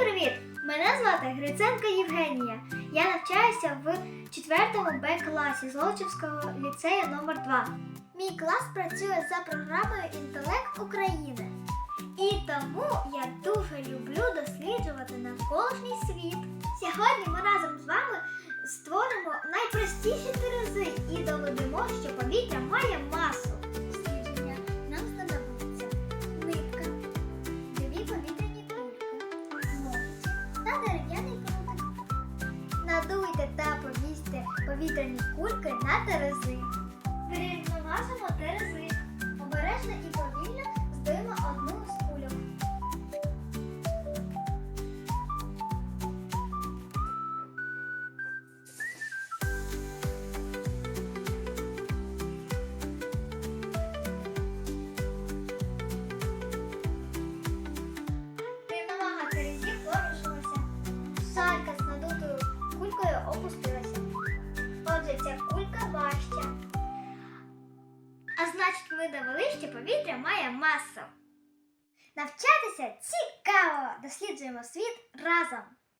привіт! Мене звати Гриценко Євгенія. Я навчаюся в 4 Б класі Золочівського ліцею номер 2 Мій клас працює за програмою Інтелект України. І тому я дуже люблю досліджувати навколишній світ. Сьогодні ми разом з вами створимо найпростіші терези і доведемо, що повітря має масу. Повітряні кульки на терези. Вирівноважимо значить, ми довели, що повітря має масу. Навчатися цікаво! Досліджуємо світ разом!